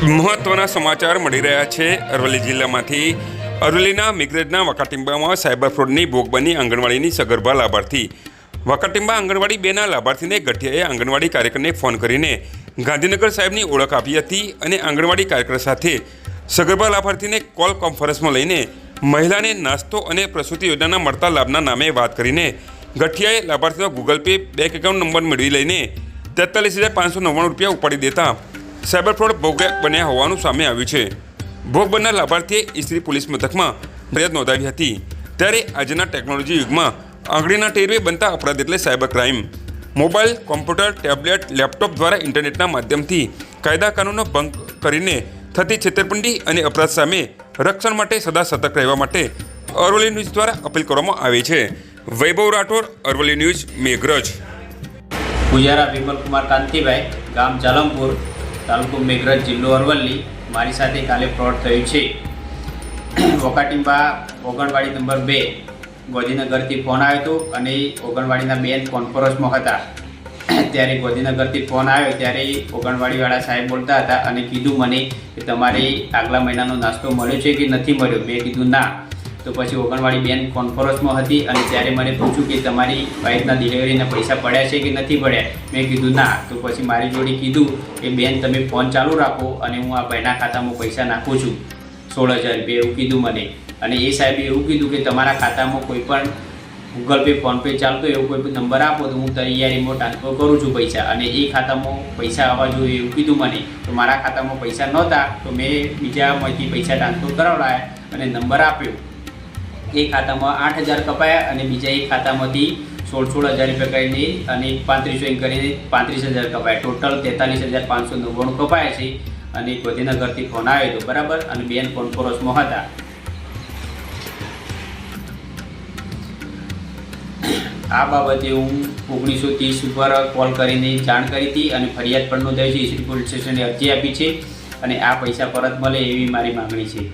મહત્વના સમાચાર મળી રહ્યા છે. અરવલ્લી જિલ્લામાંથી અરવલ્લીના મિગ્રેજના વકાટિંબામાં સાયબર ફ્રોડની ભોગ બની આંગણવાડીની સગર્ભા લાભાર્થી. વકાટિંબા આંગણવાડી બેના લાભાર્થીને ગઠિયાએ આંગણવાડી કાર્યકરને ફોન કરીને ગાંધીનગર સાહેબની ઓળખ આપી હતી અને આંગણવાડી કાર્યકર સાથે સગર્ભા લાભાર્થીને કોલ કોન્ફરન્સમાં લઈને મહિલાને નાસ્તો અને પ્રસૂતિ યોજનાના મળતા લાભના નામે વાત કરીને ગઠિયાએ લાભાર્થીનો Google Pay bank account number મેળવી લઈને તેતાલીસ હજાર પાંચસો નવ્વાણું રૂપિયા ઉપાડી દેતા સાયબર ફ્રોડ ભોગ બન્યા હોવાનું સામે આવ્યું છે. ભોગ બનનાર લાભાર્થીએ ઈસરી પોલીસ મથકમાં ફરિયાદ નોંધાવી હતી. ત્યારે આજના ટેકનોલોજી યુગમાં આંગળીના ટેરવે બનતા અપરાધ એટલે cyber crime. Mobile, computer, tablet, laptop દ્વારા ઇન્ટરનેટના માધ્યમથી કાયદા કાનૂનનો ભંગ કરીને થતી છેતરપિંડી અને અપરાધ સામે રક્ષણ માટે સદા સતર્ક રહેવા માટે અરવલ્લી ન્યૂઝ દ્વારા અપીલ કરવામાં આવી છે. વૈભવ રાઠોડ, અરવલ્લી ન્યૂઝ, મેઘરજ. પૂજારા વિમલકુમાર કાંતિભાઈ, ગામ જાલમપુર તાલુકો મેઘરજ જિલ્લો અરવલ્લી. મારી સાથે કાલે ફ્રોડ થયું છે. વોકાટીંબા ઓગણવાડી નંબર બે ગોધીનગરથી ફોન આવ્યો હતો અને ઓગણવાડીના બેન કોન્ફરન્સમાં હતા. ત્યારે ગોધીનગરથી ફોન આવ્યો ત્યારે ઓગણવાડીવાળા સાહેબ બોલતા હતા અને કીધું મને કે તમારે આગલા મહિનાનો નાસ્તો મળ્યો છે કે નથી મળ્યો? મેં કીધું, ના. તો પછી ઓગણવાડી બેન કોન્ફરન્સમાં હતી અને ત્યારે મને પૂછ્યું કે તમારી વાઈફના ડિલિવરીના પૈસા પડ્યા છે કે નથી પડ્યા? મેં કીધું, ના. તો પછી મારી જોડે કીધું કે, બેન, તમે ફોન ચાલુ રાખો અને હું આ ભાઈના ખાતામાં પૈસા નાખું છું. સોળ હજાર રૂપિયા એવું કીધું મને. અને એ સાહેબે એવું કીધું કે, તમારા ખાતામાં કોઈ પણ ગૂગલ પે ફોનપે ચાલતો એવો કોઈ પણ નંબર આપો, તો હું તૈયારીમાં ટ્રાન્સફર કરું છું પૈસા. અને એ ખાતામાં પૈસા આવવા જોઈએ એવું કીધું મને. તો મારા ખાતામાં પૈસા નહોતા, તો મેં બીજામાંથી પૈસા ટ્રાન્સફર કરાવડાયા અને નંબર આપ્યો. એ ખાતામાં આઠ હજાર કપાયા અને બીજા એક ખાતામાંથી સોળ સોળ હજાર રૂપિયા કરીને અને પાંત્રીસો એમ કરીને પાંત્રીસ હજાર કપાયા. ટોટલ તેતાલીસ હજાર પાંચસો નવ્વાણું કપાયા છે અને ગોધીનગરથી ફોન આવ્યો હતો, બરાબર? અને બેન કોન્ફરન્સમાં હતા આ બાબતે હું ઓગણીસો ત્રીસ ઉપર કોલ કરીને જાણ કરી હતી અને ફરિયાદ પણ નોંધાવી છે. પોલીસ સ્ટેશને અરજી આપી છે અને આ પૈસા પરત મળે એવી મારી માગણી છે.